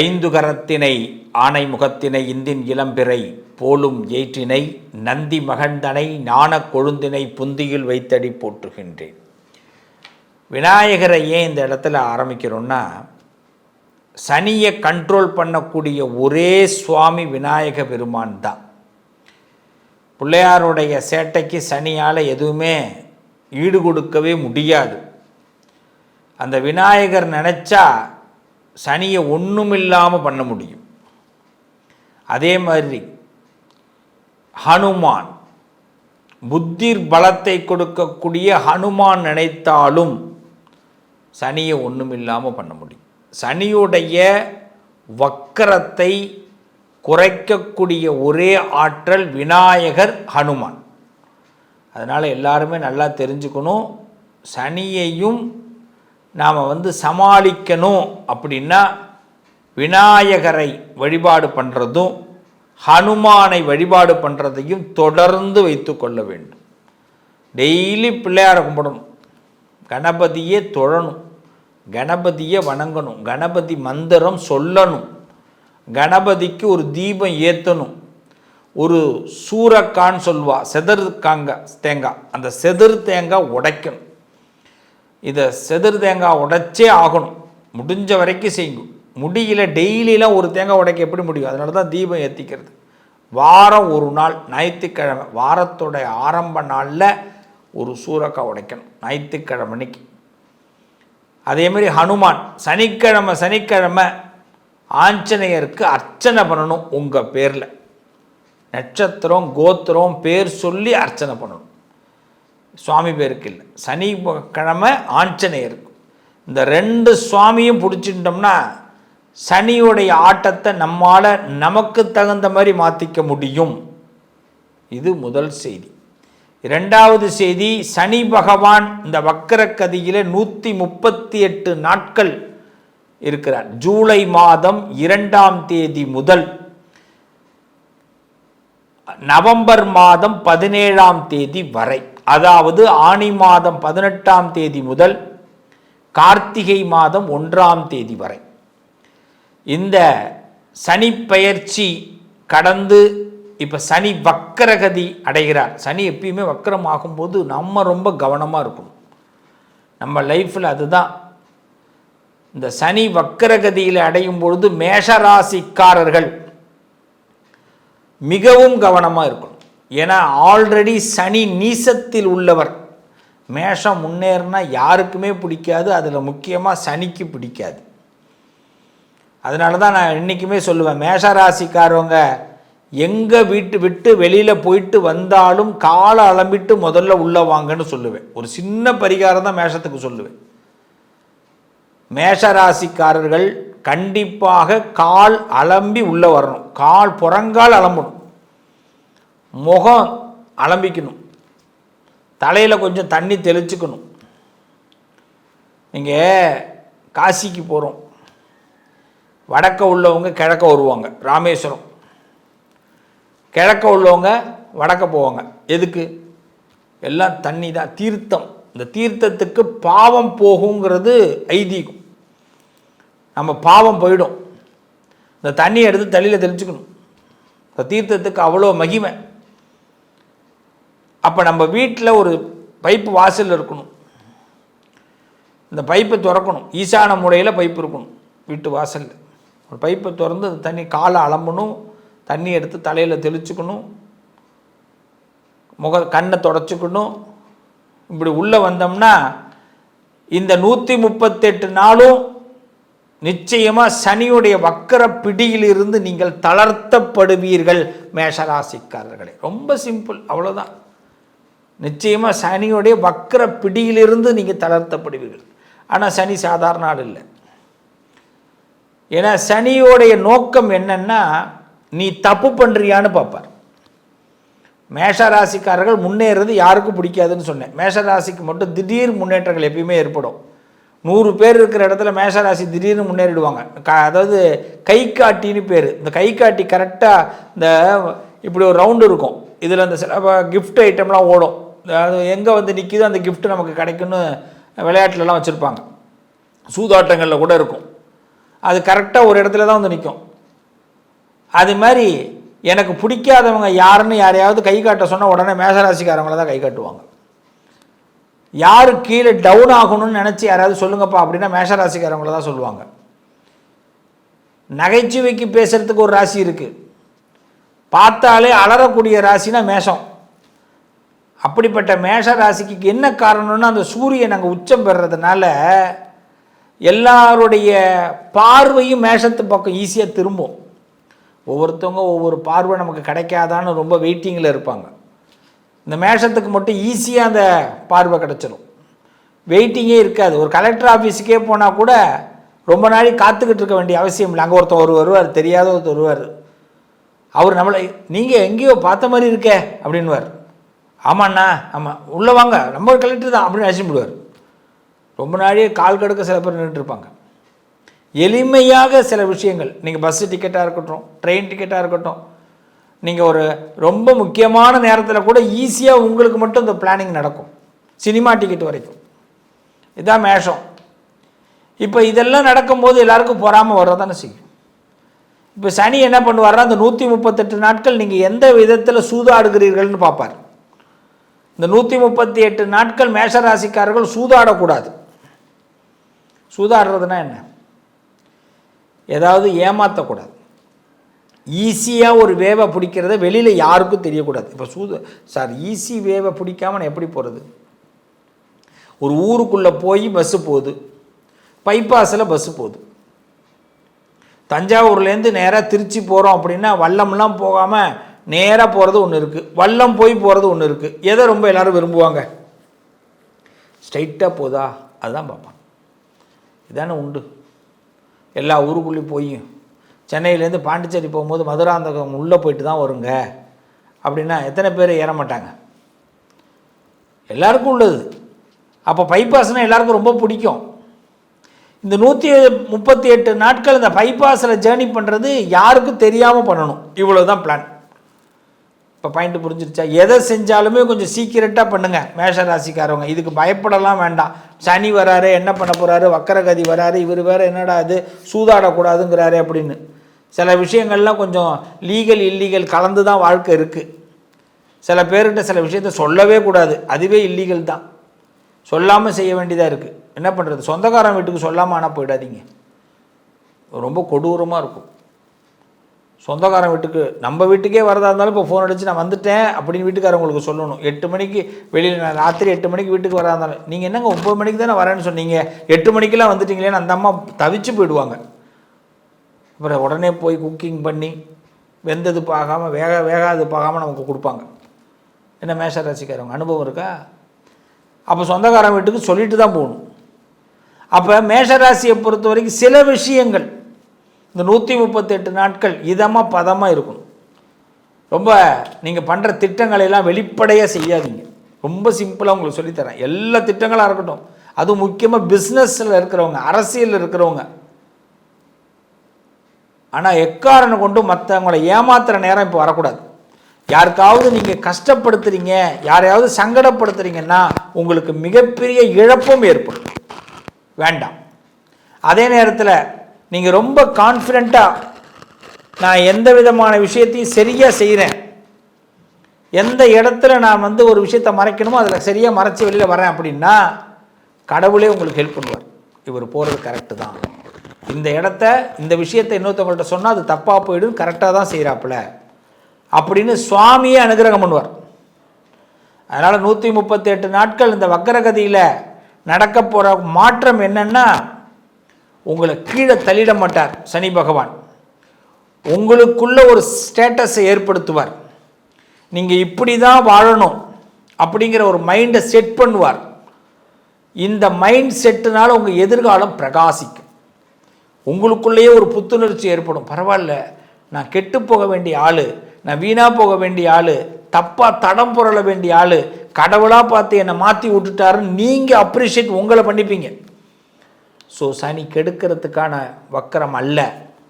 ஐந்து கரத்தினை ஆனை முகத்தினை இந்தின் இளம்பிறை போலும் ஏற்றினை நந்தி மகந்தனை ஞான கொழுந்தினை புந்தியில் வைத்தடி போற்றுகின்றேன். விநாயகரை ஏன் இந்த இடத்துல ஆரம்பிக்கிறோன்னா சனியை கண்ட்ரோல் பண்ணக்கூடிய ஒரே சுவாமி விநாயக பெருமான் தான். பிள்ளையாருடைய சேட்டைக்கு சனியால் எதுவுமே ஈடு கொடுக்கவே முடியாது. அந்த விநாயகர் நினச்சா சனியை ஒன்றுமில்லாமல் பண்ண முடியும். அதே மாதிரி ஹனுமான் புத்திர் பலத்தை கொடுக்கக்கூடிய ஹனுமான் நினைத்தாலும் சனியை ஒன்றுமில்லாமல் பண்ண முடியும். சனியுடைய வக்கரத்தை குறைக்கக்கூடிய ஒரே ஆற்றல் விநாயகர் ஹனுமான். அதனால் எல்லாருமே நல்லா தெரிஞ்சுக்கணும். சனியையும் நாம் வந்து சமாளிக்கணும் அப்படின்னா விநாயகரை வழிபாடு பண்ணுறதும் ஹனுமானை வழிபாடு பண்ணுறதையும் தொடர்ந்து வைத்து கொள்ள வேண்டும். டெய்லி பிள்ளையாரை கும்பிடணும். கணபதியே தொழணும். கணபதியை வணங்கணும். கணபதி மந்திரம் சொல்லணும். கணபதிக்கு ஒரு தீபம் ஏற்றணும் ஒரு சூரக்கான்னு சொல்லுவா செதறு காங்க தேங்காய் அந்த செதறு தேங்காய் உடைக்கணும். இதை செதிர் தேங்காய் உடைச்சே ஆகணும். முடிஞ்ச வரைக்கும் செய்யும் முடியல டெய்லியெலாம் ஒரு தேங்காய் உடைக்க எப்படி முடியும்? அதனால தான் தீபம் ஏற்றிக்கிறது வாரம் ஒரு நாள் ஞாயிற்றுக்கிழமை வாரத்துடைய ஆரம்ப நாளில் ஒரு சூறக்காய் உடைக்கணும் ஞாயிற்றுக்கிழமைக்கு அன்னைக்கு. அதேமாரி ஹனுமான் சனிக்கிழமை சனிக்கிழமை ஆஞ்சநேயருக்கு அர்ச்சனை பண்ணணும் உங்கள் பேரில். நட்சத்திரம் கோத்திரம் பேர் சொல்லி அர்ச்சனை பண்ணணும். சுவாமி பேருக்கு இல்லை. சனி கிழமை ஆஞ்சநேயருக்கு இந்த ரெண்டு சுவாமியும் பிடிச்சிட்டோம்னா சனியுடைய ஆட்டத்தை நம்மால் நமக்கு தகுந்த மாதிரி மாற்றிக்க முடியும். இது முதல் செய்தி. இரண்டாவது செய்தி சனி பகவான் இந்த வக்கரக்கதியில் நூற்றி முப்பத்தி எட்டு நாட்கள் இருக்கிறார். ஜூலை மாதம் இரண்டாம் தேதி முதல். நவம்பர் மாதம் பதினேழாம் தேதி வரை. அதாவது ஆணி மாதம் பதினெட்டாம் தேதி முதல் கார்த்திகை மாதம் ஒன்றாம் தேதி வரை. இந்த சனி பெயர்ச்சி கடந்து இப்போ சனி வக்கரகதி அடைகிறார். சனி எப்பயுமே வக்கரம் ஆகும்போது நம்ம ரொம்ப கவனமாக இருக்கணும். நம்ம லைஃப்பில் அதுதான். இந்த சனி வக்கரகதியில் அடையும் பொழுது மேஷராசிக்காரர்கள் மிகவும் கவனமாக இருக்கணும். ஏன்னா ஆல்ரெடி சனி நீசத்தில் உள்ளவர். மேஷம் முன்னேறினா யாருக்குமே பிடிக்காது அதில் முக்கியமாக சனிக்கு பிடிக்காது. அதனால தான் நான் இன்றைக்குமே சொல்லுவேன் மேஷ ராசிக்காரவங்க எங்கே வீட்டு விட்டு வெளியில் போயிட்டு வந்தாலும் காலை அலம்பிட்டு முதல்ல உள்ளே வாங்கன்னு சொல்லுவேன். ஒரு சின்ன பரிகாரம் தான் மேஷத்துக்கு சொல்லுவேன். மேஷராசிக்காரர்கள் கண்டிப்பாக கால் அலம்பி உள்ளே வரணும். கால் புறங்கால் அலம்பணும். முகம் அலம்பிக்கணும். தலையில் கொஞ்சம் தண்ணி தெளிச்சுக்கணும். நீங்கள் காசிக்கு போகிறோம் வடக்க உள்ளவங்க கிழக்க வருவாங்க ராமேஸ்வரம். கிழக்க உள்ளவங்க வடக்க போவாங்க. எதுக்கு? எல்லாம் தண்ணி தான் தீர்த்தம். இந்த தீர்த்தத்துக்கு பாவம் போகுங்கிறது ஐதீகம். நம்ம பாவம் போயிடும். இந்த தண்ணியை எடுத்து தலையில் தெளிச்சுக்கணும். இந்த தீர்த்தத்துக்கு அவ்வளோ மகிமை. அப்போ நம்ம வீட்டில் ஒரு பைப்பு வாசல் இருக்கணும். இந்த பைப்பை திறக்கணும். ஈசான முறையில் பைப்பு இருக்கணும் வீட்டு வாசலில். ஒரு பைப்பை திறந்து அந்த தண்ணி காலை அலம்பணும். தண்ணி எடுத்து தலையில் தெளிச்சுக்கணும். முக கண்ணை தொடச்சிக்கணும். இப்படி உள்ளே வந்தோம்னா இந்த நூற்றி முப்பத்தெட்டு நாளும் நிச்சயமாக சனியுடைய வக்கர பிடியிலிருந்து நீங்கள் தளர்த்தப்படுவீர்கள் மேஷராசிக்காரர்களே. ரொம்ப சிம்பிள். அவ்வளோதான் நிச்சயமாக சனியுடைய வக்கர பிடியிலிருந்து நீங்கள் தளர்த்தப்படுவீர்கள். ஆனால் சனி சாதாரண ஆள் இல்லை. ஏன்னா சனியோடைய நோக்கம் என்னென்னா நீ தப்பு பண்ணுறியான்னு பார்ப்பார். மேஷராசிக்காரர்கள் முன்னேறது யாருக்கும் பிடிக்காதுன்னு சொன்னேன். மேஷராசிக்கு மட்டும் திடீர் முன்னேற்றங்கள் எப்பயுமே ஏற்படும். நூறு பேர் இருக்கிற இடத்துல மேஷராசி திடீர்னு முன்னேறிடுவாங்க. க அதாவது கை காட்டின்னு பேர். இந்த கை காட்டி கரெக்டாக இந்த இப்படி ஒரு ரவுண்டு இருக்கும். இதில் அந்த சில கிஃப்ட் ஐட்டம்லாம் ஓடும். அது எங்கே வந்து நிற்கிதோ அந்த கிஃப்ட் நமக்கு கிடைக்குன்னு விளையாட்டுலலாம் வச்சுருப்பாங்க. சூதாட்டங்களில் கூட இருக்கும். அது கரெக்டாக ஒரு இடத்துல தான் வந்து நிற்கும் அது மாதிரி எனக்கு பிடிக்காதவங்க யாருன்னு யாரையாவது கை காட்ட சொன்னால் உடனே மேசராசிக்காரங்கள தான் கை காட்டுவாங்க. யார் கீழே டவுன் ஆகணும்னு நினச்சி யாராவது சொல்லுங்கப்பா அப்படின்னா மேஷராசிக்காரவங்கள தான் சொல்லுவாங்க. நகைச்சுவைக்கு பேசுகிறதுக்கு ஒரு ராசி இருக்குது பார்த்தாலே அலறக்கூடிய ராசினா மேஷம். அப்படிப்பட்ட மேஷ ராசிக்கு என்ன காரணம்னா அந்த சூரியன் அங்கே உச்சம் பெறுறதுனால எல்லாருடைய பார்வையும் மேஷத்து பக்கம் ஈஸியாக திரும்பும். ஒவ்வொருத்தவங்க ஒவ்வொரு பார்வை நமக்கு கிடைக்காதான்னு ரொம்ப வெயிட்டிங்கில் இருப்பாங்க. இந்த மேஷத்துக்கு மட்டும் ஈஸியாக அந்த பார்வை கிடச்சிரும். வெயிட்டிங்கே இருக்காது. ஒரு கலெக்டர் ஆஃபீஸுக்கே போனால் கூட ரொம்ப நாளைக்கு காத்துக்கிட்டு இருக்க வேண்டிய அவசியம் இல்லை. அங்கே ஒருத்தர் ஒரு வருவார் தெரியாத ஒருத்தர் வருவார். அவர் நம்மளை நீங்கள் எங்கேயோ பார்த்த மாதிரி இருக்கே அப்படின்வார் ஆமாண்ணா ஆமாம் உள்ளே வாங்க நம்ம கலெக்டர் தான் அப்படின்னு அழைச்சிட்டு விடுவார் ரொம்ப நாளே கால் கடுக்க சில பேர் நின்றுட்டு இருப்பாங்க. எளிமையாக சில விஷயங்கள் நீங்கள் பஸ்ஸு டிக்கெட்டாக இருக்கட்டும் ட்ரெயின் டிக்கெட்டாக இருக்கட்டும் நீங்கள் ஒரு ரொம்ப முக்கியமான நேரத்தில் கூட ஈஸியாக உங்களுக்கு மட்டும் இந்த பிளானிங் நடக்கும். சினிமா டிக்கெட் வரைக்கும். இதுதான் மேஷம். இப்போ இதெல்லாம் நடக்கும்போது எல்லாருக்கும் பொறாமல் வர்றதானே செய்யும். இப்போ சனி என்ன பண்ணுவார்னா அந்த நூற்றி முப்பத்தெட்டு நாட்கள் நீங்கள் எந்த விதத்தில் சூதாடுகிறீர்கள்னு பார்ப்பார் இந்த நூற்றி முப்பத்தி எட்டு நாட்கள் மேஷராசிக்காரர்கள் சூதாடக்கூடாது. சூதாடுறதுனா என்ன? ஏதாவது ஏமாற்றக்கூடாது ஈஸியாக ஒரு வேவை பிடிக்கிறத வெளியில் யாருக்கும் தெரியக்கூடாது. இப்போ சூது சார் ஈஸி வேவை பிடிக்காம நான் எப்படி போகிறது ஒரு ஊருக்குள்ளே போய் பஸ்ஸு போகுது. பைபாஸில் பஸ்ஸு போகுது. தஞ்சாவூர்லேருந்து நேராக திருச்சி போகிறோம் அப்படின்னா வல்லம்லாம் போகாமல் நேராக போகிறது ஒன்று இருக்குது வல்லம் போய் போகிறது ஒன்று இருக்குது எதை ரொம்ப எல்லோரும் விரும்புவாங்க? ஸ்ட்ரைட்டாக போதா? அதுதான் பார்ப்பான் இதானே உண்டு. எல்லா ஊருக்குள்ளேயும் போயும் சென்னையிலேருந்து பாண்டிச்சேரி போகும்போது மதுராந்தகம் உள்ளே போயிட்டு தான் வருங்க. அப்படின்னா எத்தனை பேர் ஏற மாட்டாங்க? எல்லாருக்கும் உள்ளது. அப்போ பைபாஸ்னால் எல்லாருக்கும் ரொம்ப பிடிக்கும். இந்த நூற்றி முப்பத்தி எட்டு நாட்கள் இந்த பைபாஸில் ஜேர்னி பண்ணுறது யாருக்கும் தெரியாமல் பண்ணணும். இவ்வளோ தான் பிளான் இப்போ பாயிண்ட் புரிஞ்சிருச்சா? எதை செஞ்சாலுமே கொஞ்சம் சீக்கிரட்டாக பண்ணுங்கள் மேஷ ராசிக்காரவங்க. இதுக்கு பயப்படலாம் வேண்டாம். சனி வராரு என்ன பண்ண போகிறாரு வக்கரகதி வராரு. இவர் வேறு என்னடா அது சூதாடக்கூடாதுங்கிறாரு அப்படின்னு. சில விஷயங்கள்லாம் கொஞ்சம் லீகல் இல்லீகல் கலந்து தான் வாழ்க்கை இருக்குது சில பேர்கிட்ட சில விஷயத்த சொல்லவே கூடாது. அதுவே இல்லீகல் தான். சொல்லாமல் செய்ய வேண்டியதாக இருக்குது என்ன பண்ணுறது சொந்தக்காரன் வீட்டுக்கு சொல்லாமல் ஆனால் போயிடாதீங்க. ரொம்ப கொடூரமாக இருக்கும். சொந்தக்காரன் வீட்டுக்கு நம்ம வீட்டுக்கே வரதா இருந்தாலும் இப்போ ஃபோன் அடித்து நான் வந்துட்டேன் அப்படின்னு வீட்டுக்காரவங்களுக்கு சொல்லணும். எட்டு மணிக்கு வெளியில் நான் ராத்திரி எட்டு மணிக்கு வீட்டுக்கு வரதா இருந்தாலும் நீங்கள் என்னங்க ஒம்பது மணிக்கு தானே வரேன்னு சொன்னீங்க? எட்டு மணிக்கெலாம் வந்துட்டீங்களேன்னு அந்த அம்மா தவிச்சு போயிடுவாங்க. அப்புறம் உடனே போய் குக்கிங் பண்ணி வெந்தது பார்க்காமல் வேக வேகாது பார்க்காம நமக்கு கொடுப்பாங்க. என்ன மேஷ ராசிக்காரவங்க அனுபவம் இருக்கா? அப்போ சொந்தக்காரன் வீட்டுக்கு சொல்லிட்டு தான் போகணும். அப்போ மேஷராசியை பொறுத்த வரைக்கும் சில விஷயங்கள் இந்த நூற்றி முப்பத்தெட்டு நாட்கள் இதமாக பதமாக இருக்கணும். ரொம்ப நீங்கள் பண்ணுற திட்டங்களையெல்லாம் வெளிப்படையாக செய்யாதீங்க. ரொம்ப சிம்பிளாக உங்களுக்கு சொல்லித்தரேன். எல்லா திட்டங்களாக இருக்கட்டும். அதுவும் முக்கியமாக பிஸ்னஸில் இருக்கிறவங்க அரசியலில் இருக்கிறவங்க. ஆனால் எக்காரனை கொண்டு மற்றவங்களை ஏமாத்துகிற நேரம் இப்போ வரக்கூடாது. யாருக்காவது நீங்கள் கஷ்டப்படுத்துறீங்க யாரையாவது சங்கடப்படுத்துறீங்கன்னா உங்களுக்கு மிகப்பெரிய இழப்பும் ஏற்படும். வேண்டாம். அதே நேரத்தில் நீங்கள் ரொம்ப கான்ஃபிடெண்ட்டாக நான் எந்த விதமான விஷயத்தையும் சரியாக செய்கிறேன் எந்த இடத்துல நான் வந்து ஒரு விஷயத்தை மறைக்கணுமோ அதில் சரியாக மறைச்சி வெளியில் வரேன் அப்படின்னா கடவுளே உங்களுக்கு ஹெல்ப் பண்ணுவார். இவர் போகிறது கரெக்டு தான். இந்த இடத்த இந்த விஷயத்தை இன்னொருத்தவங்கள்ட்ட சொன்னால் அது தப்பாக போயிடும் கரெக்டாக தான் செய்கிறாப்புல அப்படின்னு சுவாமியே அனுகிரகம் பண்ணுவார். அதனால் நூற்றி முப்பத்தி எட்டு நாட்கள் இந்த வக்கரகதியில் நடக்க போகிற மாற்றம் என்னென்னா உங்களை கீழே தள்ளிட மாட்டார் சனி பகவான். உங்களுக்குள்ள ஒரு ஸ்டேட்டஸை ஏற்படுத்துவார். நீங்கள் இப்படி தான் வாழணும் அப்படிங்கிற ஒரு மைண்டை செட் பண்ணுவார். இந்த மைண்ட் செட்டுனால உங்கள் எதிர்காலம் பிரகாசிக்கும். உங்களுக்குள்ளேயே ஒரு புத்துணர்ச்சி ஏற்படும். பரவாயில்ல நான் கெட்டு போக வேண்டிய ஆள் நான் வீணாக போக வேண்டிய ஆள் தப்பாக தடம் புரள வேண்டிய ஆள் கடவுளாக பார்த்து என்னை மாற்றி விட்டுட்டாருன்னு நீங்கள் அப்ரிஷியேட் உங்களை பண்ணிப்பீங்க. ஸோ சனி கெடுக்கிறதுக்கான வக்கரம் அல்ல.